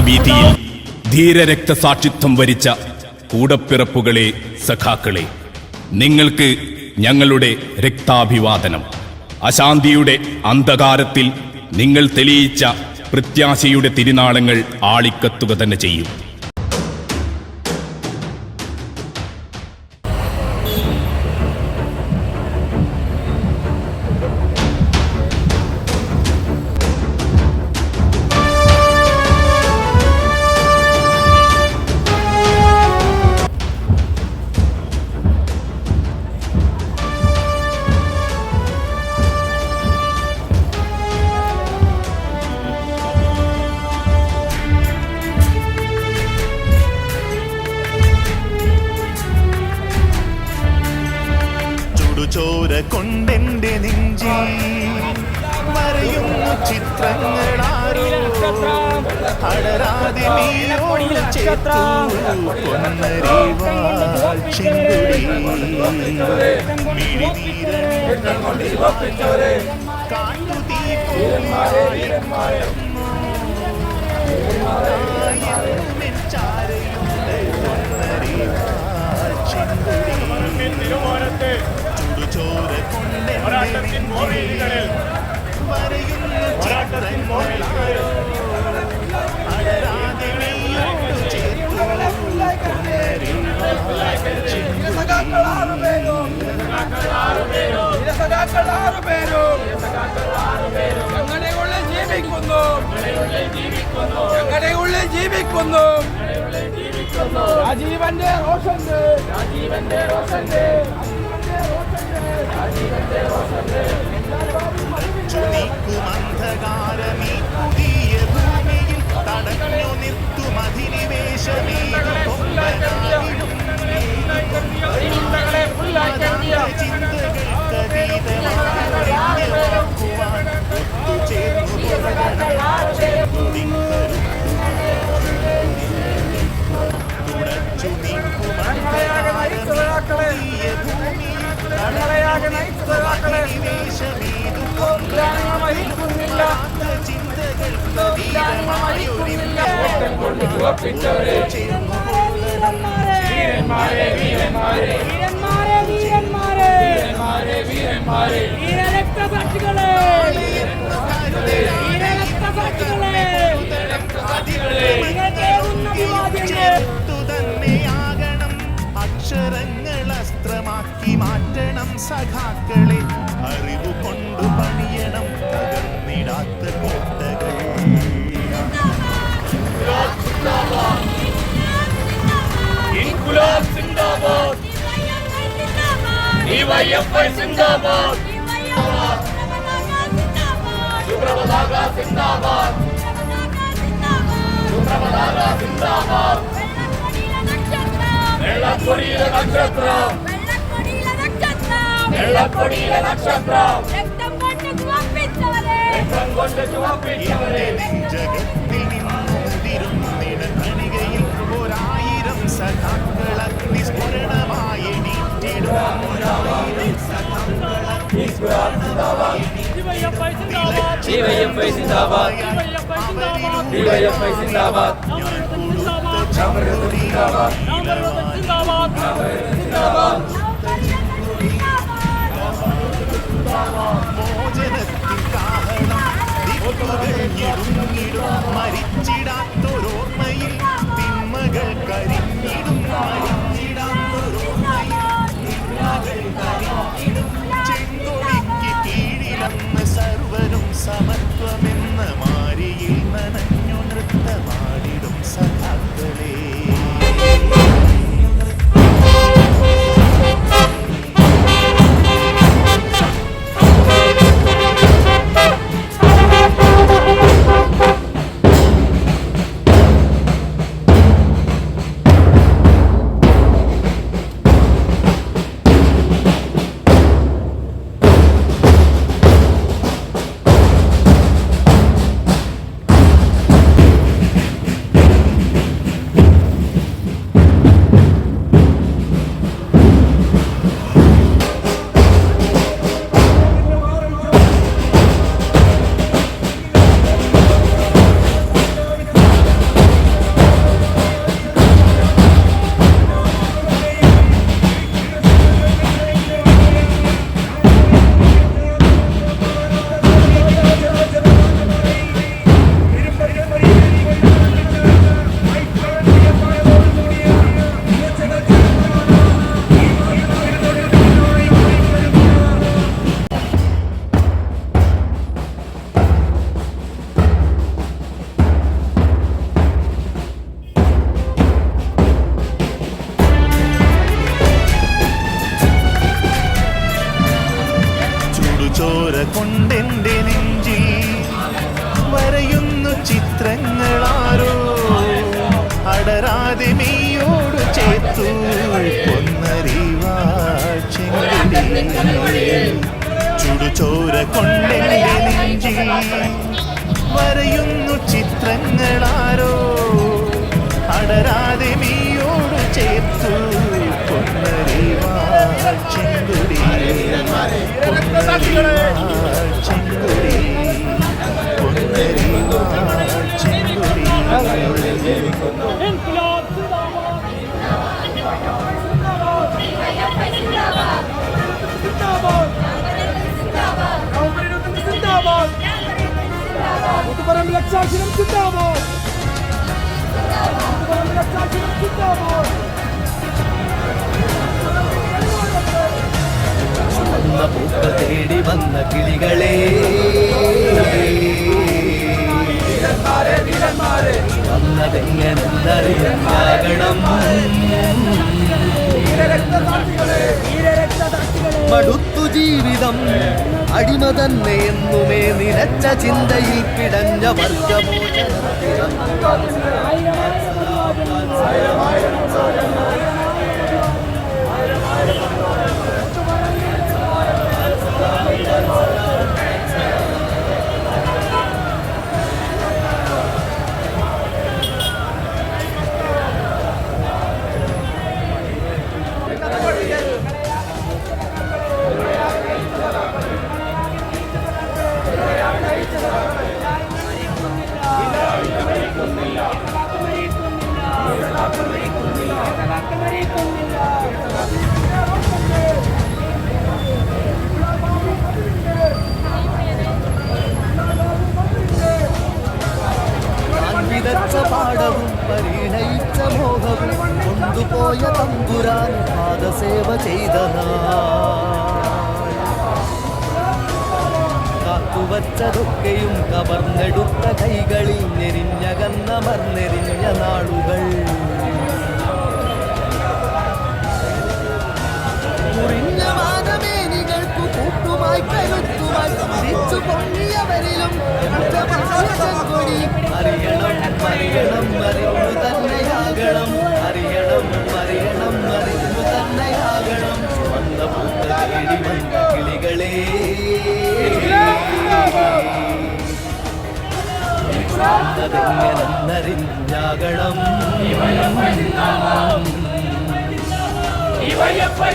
നാടിനെതിരായുള്ള പോരാട്ട വീതിയിൽ ധീരരക്തസാക്ഷിത്വം വരിച്ച കൂടപ്പിറപ്പുകളെ സഖാക്കളെ നിങ്ങൾക്ക് ഞങ്ങളുടെ രക്താഭിവാദനം. അശാന്തിയുടെ അന്ധകാരത്തിൽ നിങ്ങൾ തെളിയിച്ച പ്രത്യാശയുടെ തിരുനാളങ്ങൾ ആളിക്കത്തുക തന്നെ ചെയ്യും. പൊന്നരിവാൾ ചെങ്കൊടി ചുടുചോര കൊണ്ട് നെഞ്ചിൽ വരയുന്നു ഞങ്ങളുടെ ഉള്ളിൽ ജീവിക്കുന്നു ഞങ്ങളുടെ ഉള്ളിൽ ജീവിക്കുന്നു രാജീവന്റെ റോഷന്റെ രാജീവന്റെ റോഷന്റെ ചുണിക്കുമന്ധകാരമീ പുതിയ ഭൂമിയിൽ തടഞ്ഞു നിർത്തും കൊമ്പനാവിടും ചിന്തകൾക്കതീതമാക്കുവാൻ ഭൂമിയിൽ തടഞ്ഞു അധിനിവേശമേതു മരിക്കുന്നില്ല വീരന്മാരെ സഖാക്കളെ അറിവ് കൊണ്ടു പണിയണം തകർന്നിടാത്ത കോട്ടകൾ. ഇൻകുലാബ് സിന്ദാബാദ് ഡിവൈഎഫ്ഐ സിന്ദാബാദ് ശുഭ്രപതാക സിന്ദാബാദ് ശുഭ്രപതാക സിന്ദാബാദ് വെള്ളക്കൊടിയിലെ നക്ഷത്രം. ఎల్లకొడిల నక్షత్రం రక్తం కొండ చూపించవలే రక్తం కొండ చూపించవలే ஜகத்தில் மந்திரம் என கணிகையில் ஓர் ஆயிரம் சகாக்கள் அக்னி ஸ்மரணமாயே நீட்டிடும் ஆயிரம் சகாக்கள் அக்னி ஸ்மரணமாயே நீட்டிடும் சிவையப்பை சிந்தாபாத். சிவையப்பை சிந்தாபாத். சிந்தாபாத் சிந்தாபாத் சிந்தாபாத். മരിച്ചിടാത്തൊരോർമ്മയിൽ തിന്മകൾ കരിഞ്ഞിടും മരിച്ചിടാത്തൊരോർമ്മയിൽ തിന്മകൾ കരിഞ്ഞിടും. ചെങ്കൊടിക്ക് കീഴിലന്ന് സർവരും സമത്വമെന്ന മാരിയിൽ ചുടുചോര കൊണ്ടെന്റെ നെഞ്ചിൽ വരയുന്നു ചിത്രങ്ങളാരോ. അടരാതെ നീയോട് ചേർത്തു പൊന്നറിവാച്ചെങ്കുടി പൊന്നറിവാച്ചെങ്കുടി പൊന്നറിവാച്ചെങ്കുടി സിന്ദാബാദ് മുത്തുപറമ്പ് ലക്ഷാക്ഷരം സിന്ദാബാദ് മുത്തുപറമ്പ് ലക്ഷാക്ഷരം സിന്ദാബാദ് പൂക്കൾ തേടി വന്ന കിളികളെ. വന്നതെങ്ങനെന്നറിയാകണം മടുത്തു ജീവിതം. അടിമ തന്നെ എന്നുമേ നിലച്ച ചിന്തയിൽ പിടഞ്ഞ വർഗമോചനം കൊണ്ടുപോയ തമ്പുരാൻ പാദസേവ ചെയ്ത. കാത്തുവച്ചതൊക്കെയും കവർന്നെടുത്ത കൈകളിൽ നാളുകൾ. തിരിച്ചു പൊങ്ങിയവരിലും ചെങ്കൊടി അറിയണം അറിയണം അറിഞ്ഞു തന്നെയാകണം കിളികളെ. വന്നതെങ്ങനെന്നറിഞ്ഞാകണം ഡിവൈഎഫ്ഐ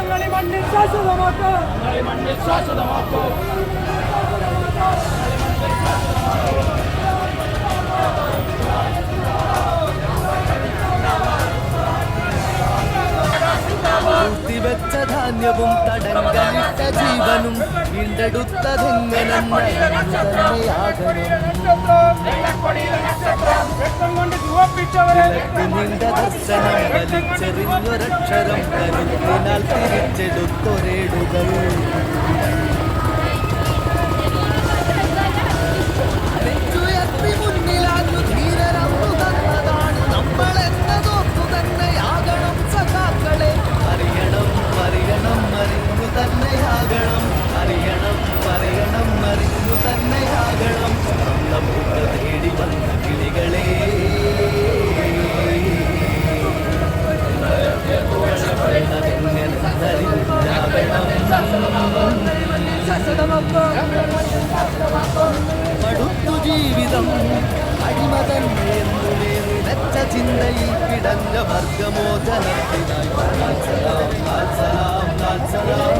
ഞങ്ങളെ മണ്ണിൽ ശാശ്വതമാക്കാം. മണ്ണിൽ ശാശ്വതമാക്കൂ. കൂട്ടിവെച്ച ധാന്യവും തടങ്കലിട്ട ജീവനും ചുവപ്പിച്ചവരെ നിന്റെ ദർശനം വലിച്ചെറിഞ്ഞൊരക്ഷരം കരുത്തിനാൽ തിരിച്ചെടുത്തൊരേടുകൾ മുന്നിലാഞ്ഞു ധീരരം തന്നതാണ് നമ്മളെന്നതോർത്തു തന്നെയാകണം തന്നെയാകണം അറിയണം അറിയണം അറിഞ്ഞു തന്നെയാകണം വന്ന പൂക്ക തേടി വന്ന കിളികളെ. മടുത്തു ജീവിതം അടിമ തന്നെ നിലച്ച ചിന്തയിൽ കിടഞ്ഞ വർഗമോചനത്തിനായി. സലാം സലാം സലാം.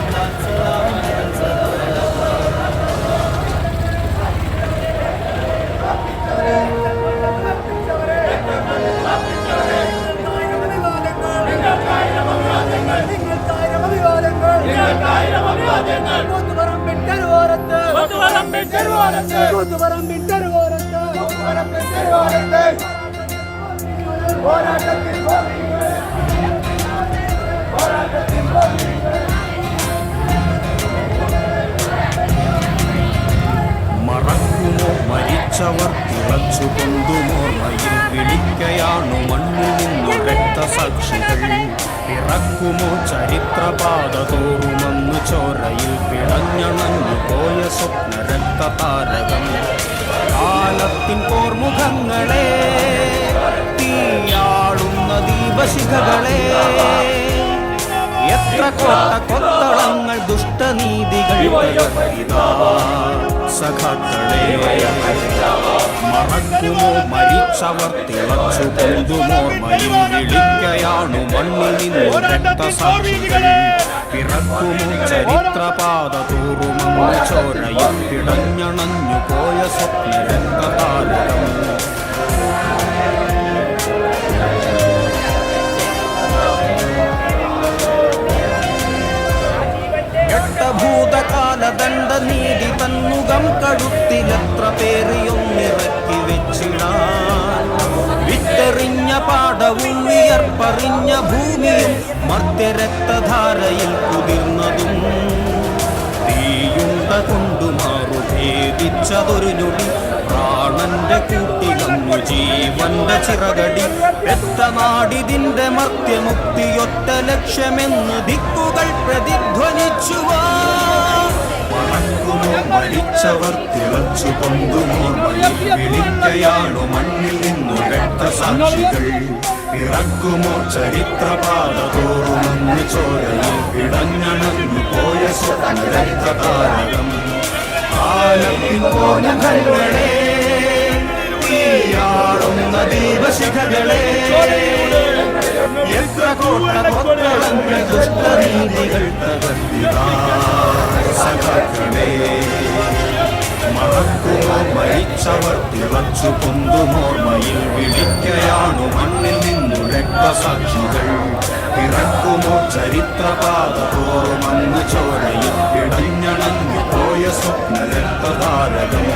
തെരുവോരത്ത് കൂത്തുപറമ്പിൻ തെരുവോരത്ത് കൂത്തുപറമ്പിൻ തെരുവോരത്ത് കൂത്തുപറമ്പിൻ തെരുവോരത്ത് മറക്കുമോ മരിച്ചവർ? തിളച്ചു കൊണ്ടുമോർമ്മയിൽ വിളിക്കയാണു? മണ്ണിൽ നിന്നു രക്തസാക്ഷികൾ പിറക്കുമോ ചരിത്രപാത തോറുമെന്നു ചോരയിൽ പിടഞ്ഞണഞ്ഞു പോയ സ്വപ്ന രക്തതാരകം. കാലത്തിൻ പോർമുഖങ്ങളെ തീയാളുന്ന ദീപശിഖകളെ. എത്ര കൊട്ട കൊത്തളങ്ങൾ ദുഷ്ടനീതികൾ ഇതാ സഖാക്കളെ. മറക്കുമോ മരിച്ചവർ തിളച്ചു പൊന്തുമോർമ്മയിൽ വിളിക്കയാണു മണ്ണിൽ നിന്നു രക്തസാക്ഷികൾ. പിറക്കുമോ ചരിത്രപാത തോറുമോ ചോരയും പിടഞ്ഞണഞ്ഞു പോയ സ്വപ്ന രക്തതാരകം ഭൂതകാലദണ്ഡ നീതി തന്നുകം കഴുത്തിലെത്ര പേറിയൊന്നിറക്കി വെച്ചിടാൻ. വിത്തെറിഞ്ഞ പാടവും വിയർപ്പറിഞ്ഞ ഭൂമിയും മർത്യരക്തധാരയിൽ കുതിർന്നതും. തീയുണ്ട കൊണ്ടു മാറുഭേദിച്ചതൊരു ഞൊടി പ്രാണന്റെ കൂട്ടിലൊന്നു ജീവന്റെ ചിറകടി. നാടിതിന്റെ മർത്യമുക്തിയൊറ്റ ലക്ഷ്യമെന്ന് ദിക്കുകൾ പ്രതിധ്വനിച്ചുവാ. മറക്കുമോ മരിച്ചവർ തിളച്ചു വിളിക്കയാണു മണ്ണിൽ നിന്നു രക്തസാക്ഷികൾ? ഇറക്കുമോ ചരിത്രപാത തോറുമെന്ന് ചോരയിൽ പിടഞ്ഞണഞ്ഞു പോയ സ്വപ്ന രക്തതാരകം കാലത്തിൻ തീയാടുന്ന ദീപശിഖകളെ. എത്ര കോട്ട കൊത്തളങ്ങൾ ദുഷ്ടനീതികൾ തകർത്തിതാ സഖാക്കളെ. മറക്കുമോ മരിച്ചവർ തിളച്ചു പൊന്തുമോർമ്മയിൽ വിളിക്കയാണു മണ്ണിൽ നിന്നു രക്തസാക്ഷികൾ പിറക്കുമോ ചരിത്രപാത തോറുമെന്ന് ചോരയിൽ പിടഞ്ഞണഞ്ഞു പോയ സ്വപ്ന രക്തതാരകം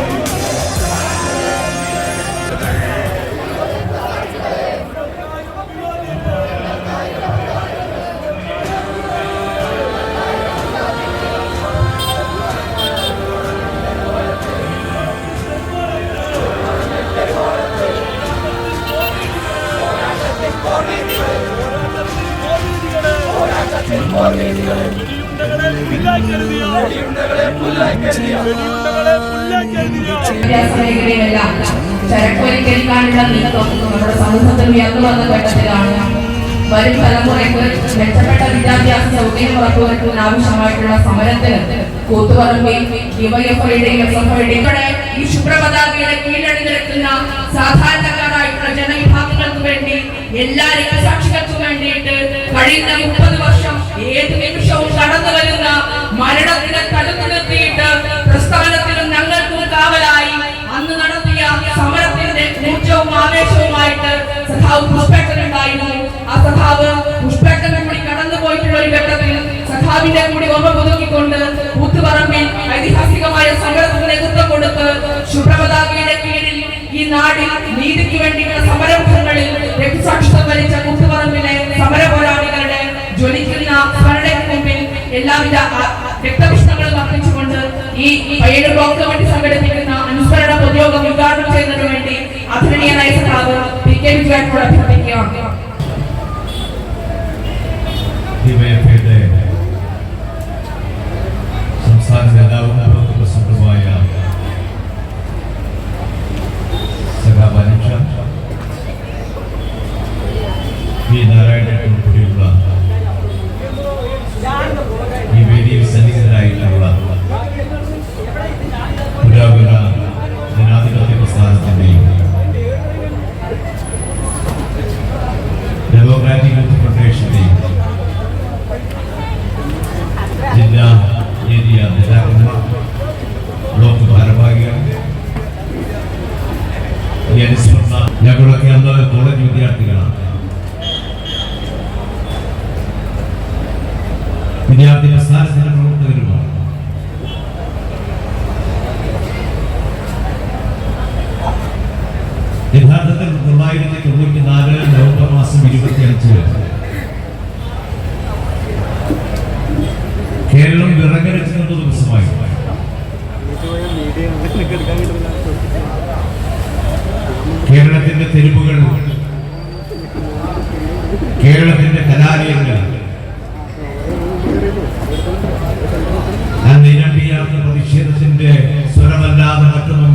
വന്ന ഘട്ടത്തിലാണ് വരും തലമുറയ്ക്ക് മെച്ചപ്പെട്ട വിദ്യാഭ്യാസ സൗകര്യം ഉറപ്പുവരുത്തുവാൻ ആവശ്യമായിട്ടുള്ള സമരത്തിന് കൂത്തുപറമ്പിൽ ഈ ശുഭ്രപതാകയുടെ കീഴടങ്ങി നിൽക്കുന്ന സാധാരണക്കാരായിട്ടുള്ള ജനവിഭാഗങ്ങൾക്ക് വേണ്ടി എല്ലാ രക്തസാക്ഷികൾക്കും വേണ്ടിയിട്ട് കഴിയുന്ന മുപ്പത് വർഷം ശുഭ്രപതാകയുടെ കീഴിൽ ഈ നാടിൽ നീതിക്ക് വേണ്ടിയുള്ള സമരമുഖങ്ങളിൽ രക്തസാക്ഷിത്വം വരിച്ച കൂത്തുപറമ്പിലെ സമര പോരാളികളുടെ ജ്വലിക്കുന്ന സ്മരണയ്ക്ക് മുമ്പിൽ എല്ലാവിധ ആ- അർപ്പിച്ചുകൊണ്ട് ഈ പയ്യന്നൂർ ബ്ലോക്ക് കമ്മിറ്റി സംഘടിപ്പിക്കുന്ന അനുസ്മരണ പൊതുയോഗം ഉദ്ഘാടനം ചെയ്യുന്നതിനു വേണ്ടി ആദരണീയനായ സഖാവ് പി കെ വിജയനോട് അഭ്യർത്ഥിക്കുകയാണ് തൊണ്ണൂറ്റി നാല് നവംബർ മാസം ഇരുപത്തി അഞ്ച് കേരളം വിറകരച്ചുന്ന ദിവസമായി. കേരളത്തിന്റെ തെരുവുകൾ കേരളത്തിന്റെ കലാലയങ്ങൾ ആ ഇനമ്പിയാത്ത പ്രതിഷേധത്തിന്റെ സ്വരമല്ലാതെ മറ്റൊന്നും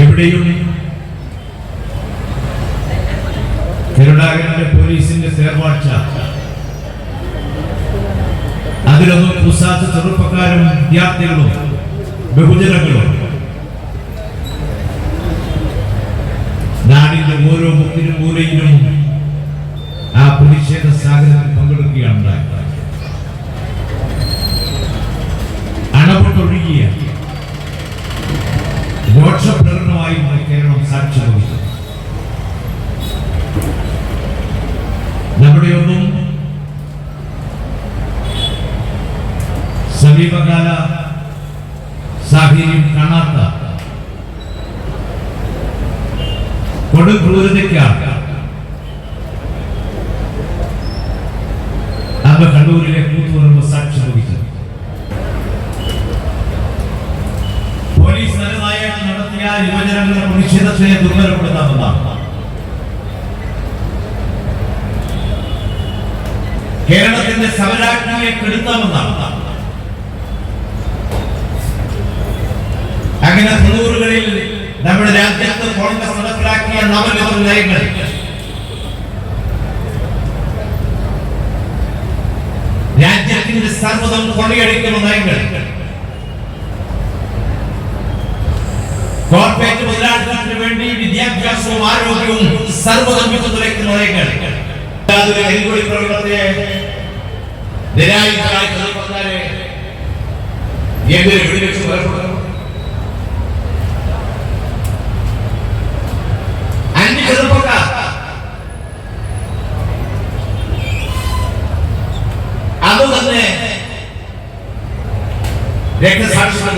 എവിടെയും കരുണാകരന്റെ പോലീസിന്റെ തേർവാഴ്ച അതിലൊന്നും കുസാത്ത ചെറുപ്പക്കാരും വിദ്യാർത്ഥികളും ബഹുജനങ്ങളും. നാടിന്റെ ഓരോ മുക്കിനും മൂലയിലും ആ പ്രതിഷേധ സാഗരത്തിൽ പങ്കെടുക്കുകയാണ് ഉണ്ടായത്. അണപൊട്ടൊഴുകിയ രോക്ഷപ്രകടനമായി കേരളം സാക്ഷി വഹിച്ചു നമ്മുടെയൊന്നും സമീപകാല സാഹചര്യം കാണാത്ത കൊടും കേരളത്തിന്റെ സമരാജ്ഞിയെ കെടുത്താമെന്നാണ്. അങ്ങനെ തൊണ്ണൂറുകളിൽ നമ്മുടെ രാജ്യത്ത് കോൺഗ്രസ് നടപ്പിലാക്കിയ നവനിർമ്മാണ നയങ്ങൾ രാജ്യത്തിന്റെ സർവതം കൊള്ളയടിക്കുന്ന നയങ്ങൾ. കോർപ്പറേറ്റ് മുതലാളിത്തത്തിന് വേണ്ടി വിദ്യാഭ്യാസവും ആരോഗ്യവും സർവതം വിട്ടു തുലയ്ക്കുന്ന നയങ്ങൾ. അതൊരു കരിങ്കൊടി പ്രകടനത്തെ നിരായുധരായ ചെറുപ്പക്കാരെ എന്തിനു വെടിവെച്ച് കൊലപ്പെടുന്നു അഞ്ച് ചെറുപ്പക്കാർ. അത് തന്നെ രക്തസാക്ഷികൾ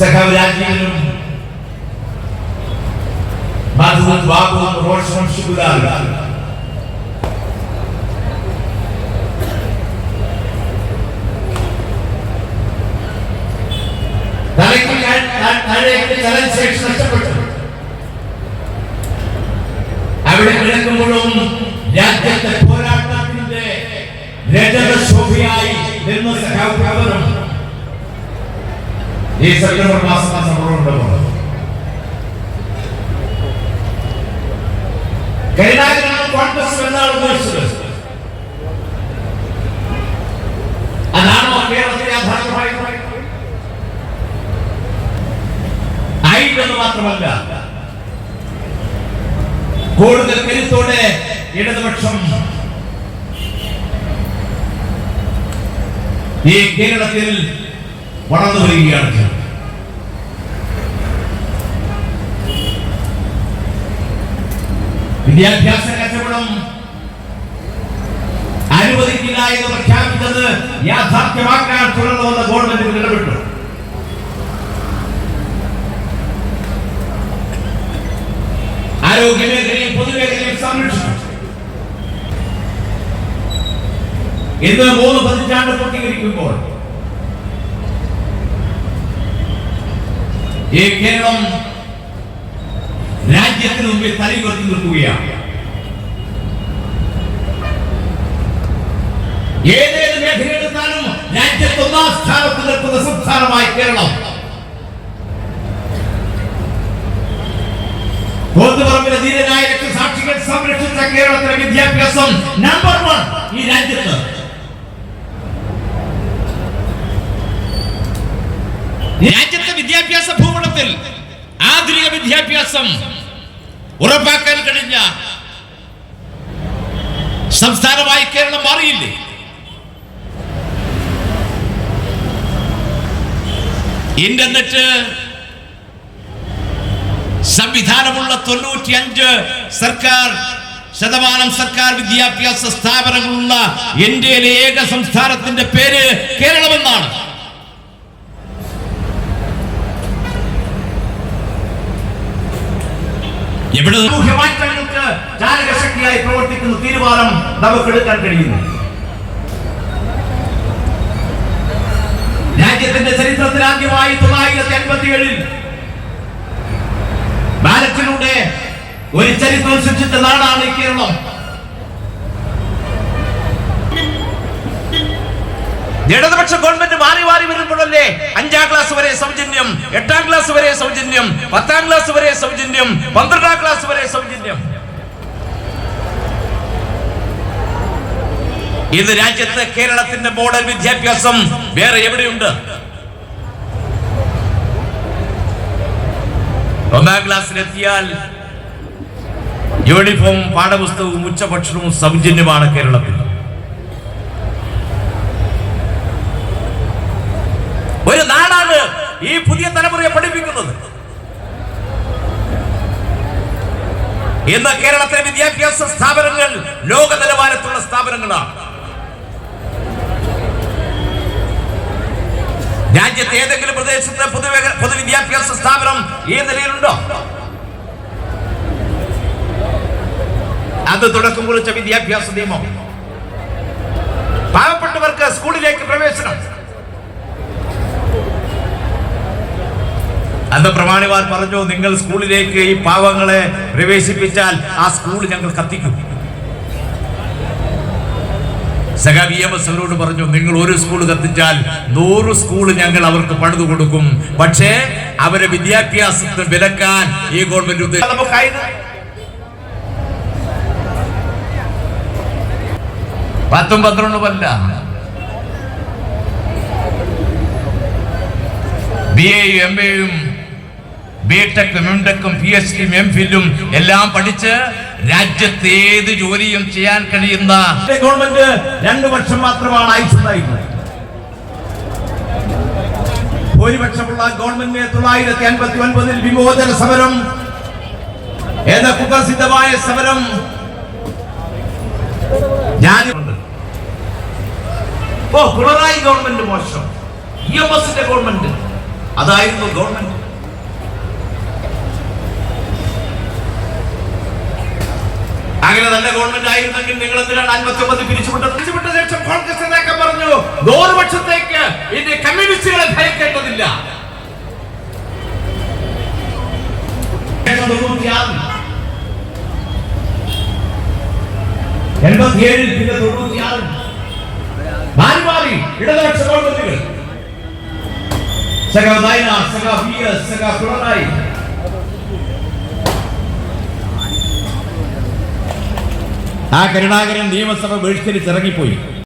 സഖാവ് രാജീവനും മധുവും ബാബുവും റോഷനും ശിവലാലും തലയ്ക്ക് താഴെ- താഴേക്ക് ചലനശേഷി നഷ്ടപ്പെട്ടു അവിടെ കിടക്കുമ്പോഴും രാജ്യത്തെ പോരാട്ടത്തിന്റെ രജതശോഭയായി നിന്ന സഖാവ് ഈ സെപ്റ്റംബർ മാസം നമ്മളോടുണ്ടാവും എന്നാണ് മാത്രമല്ല കൂടുതൽ കരുത്തോടെ ഇടതുപക്ഷം ഈ കേരളത്തിൽ വളർന്നു വരികയാണ്. വിദ്യാഭ്യാസ കച്ചവടം അനുവദിക്കില്ല എന്ന് പ്രഖ്യാപിച്ചത് യാഥാർത്ഥ്യമാക്കാൻ തുടർന്ന് വന്ന ഗവൺമെന്റ് ഇടപെട്ടു. ആരോഗ്യ മേഖലയും പൊതുമേഖലയും സംരക്ഷിച്ചു. ഇന്ന് മൂന്ന് പതിറ്റാണ്ട് പൂർത്തീകരിക്കുമ്പോൾ ഈ കേരളം രാജ്യത്തിന് മുമ്പിൽ തലയുയർത്തി നിൽക്കുകയാണ്. ഏതേത് മേഖലയെടുത്താലും രാജ്യത്ത് ഒന്നാം സ്ഥാനത്ത് നിൽക്കുന്ന സംസ്ഥാനമായി കേരളം. കോത്തുപറമ്പിലെ ധീരനായ രക്തസാക്ഷികൾ സംരക്ഷിച്ച കേരളത്തിലെ വിദ്യാഭ്യാസം നമ്പർ വൺ ഈ രാജ്യത്ത്. രാജ്യത്തെ വിദ്യാഭ്യാസ ഭൂപടത്തിൽ ആധുനിക വിദ്യാഭ്യാസം ഉറപ്പാക്കാൻ കഴിഞ്ഞ സംസ്ഥാനമായി കേരളം മാറിയില്ലേ? ഇന്റർനെറ്റ് സംവിധാനമുള്ള തൊണ്ണൂറ്റിയഞ്ച് സർക്കാർ ശതമാനം സർക്കാർ വിദ്യാഭ്യാസ സ്ഥാപനങ്ങളുള്ള ഇന്ത്യയിലെ ഏക സംസ്ഥാനത്തിന്റെ പേര് കേരളമെന്നാണ്. എവിടെ? മാറ്റങ്ങൾക്ക് ചാലകശക്തിയായി പ്രവർത്തിക്കുന്ന തീരുമാനം നമുക്ക് എടുക്കാൻ കഴിയുന്നു. രാജ്യത്തിന്റെ ചരിത്രത്തിൽ ആദ്യമായി തൊള്ളായിരത്തി അൻപത്തി ഏഴിൽ ബാലറ്റിലൂടെ ഒരു ചരിത്രം സൃഷ്ടിച്ച നാടാണ് കേരളം. ഇടതുപക്ഷ ഗവൺമെന്റ് മാറി മാറി വരുമ്പോഴല്ലേ അഞ്ചാം ക്ലാസ് വരെ സൗജന്യം എട്ടാം ക്ലാസ് വരെ സൗജന്യം പത്താം ക്ലാസ് വരെ സൗജന്യം പന്ത്രണ്ടാം ക്ലാസ് വരെ സൗജന്യം. ഇത് രാജ്യത്ത് കേരളത്തിന്റെ മോഡൽ വിദ്യാഭ്യാസം വേറെ എവിടെയുണ്ട്? ഒന്നാം ക്ലാസ്സിലെത്തിയാൽ യൂണിഫോം പാഠപുസ്തകവും ഉച്ചഭക്ഷണവും സൗജന്യമാണ് കേരളത്തിൽ ഒരു നാടാണ് ഈ പുതിയ തലമുറയെ പഠിപ്പിക്കുന്നത്. ഇന്ന് കേരളത്തിലെ വിദ്യാഭ്യാസ സ്ഥാപനങ്ങൾ ലോക നിലവാരത്തുള്ള സ്ഥാപനങ്ങളാണ്. രാജ്യത്തെ ഏതെങ്കിലും പ്രദേശത്തെ പൊതു പൊതുവിദ്യാഭ്യാസ സ്ഥാപനം ഈ നിലയിലുണ്ടോ? അത് തുടക്കം കുറിച്ച വിദ്യാഭ്യാസ നിയമം. പാവപ്പെട്ടവർക്ക് സ്കൂളിലേക്ക് പ്രവേശനം. അന്ന് പ്രമാണിമാർ പറഞ്ഞു നിങ്ങൾ സ്കൂളിലേക്ക് ഈ പാവങ്ങളെ പ്രവേശിപ്പിച്ചാൽ ആ സ്കൂൾ ഞങ്ങൾ കത്തിക്കും. സഖാ വി എം എസ് അവരോട് പറഞ്ഞു നിങ്ങൾ ഒരു സ്കൂൾ കത്തിച്ചാൽ നൂറ് സ്കൂൾ ഞങ്ങൾ അവർക്ക് പണിതു കൊടുക്കും. പക്ഷേ അവരെ വിദ്യാഭ്യാസത്തിന് വിലക്കാൻ ഈ ഗവൺമെന്റ് പത്തും പന്ത്രണ്ടുമല്ല ബി എയും എം എയും ബി എംടെക്കും പി എച്ച് ഡിയും എം ഫില്ലും എല്ലാം പഠിച്ച് രാജ്യത്ത് ഏത് ജോലിയും ചെയ്യാൻ കഴിയുന്ന ഗവൺമെന്റ് രണ്ടു വർഷം മാത്രമാണ് അയച്ചുണ്ടായിരുന്നത് ഭൂരിപക്ഷമുള്ള ഗവൺമെന്റിനെ തൊള്ളായിരത്തി അൻപത്തി ഒൻപതിൽ വിമോചന സമരം എന്ന കുപ്രസിദ്ധമായ സമരം. ഓ പിണറായി ഗവൺമെന്റ് മോശം. ഇ എം എസിന്റെ ഗവൺമെന്റ്. അതായിരുന്നു ഗവൺമെന്റ് അങ്ങനെ നല്ല ഗവൺമെന്റ് ആയിരുന്നെങ്കിൽ നിങ്ങൾ എന്തിനാണ് അൻപത്തി ഒമ്പത് പിരിച്ചുവിട്ടത്? പിരിച്ചുവിട്ട ശേഷം കോൺഗ്രസ് നേതാക്കൾ പറഞ്ഞു നൂറ് ഇനി കമ്മ്യൂണിസ്റ്റുകളെ ഭയക്കേണ്ടതില്ല ഇടതുപക്ഷ ഗവൺമെന്റുകൾ. സഖാ നായനാർ സഖാ വി എസ് സഖാ പിണറായി. ആ കരുണാകരൻ നിയമസഭ ബഹിഷ്കരിച്ചിറങ്ങിപ്പോയി.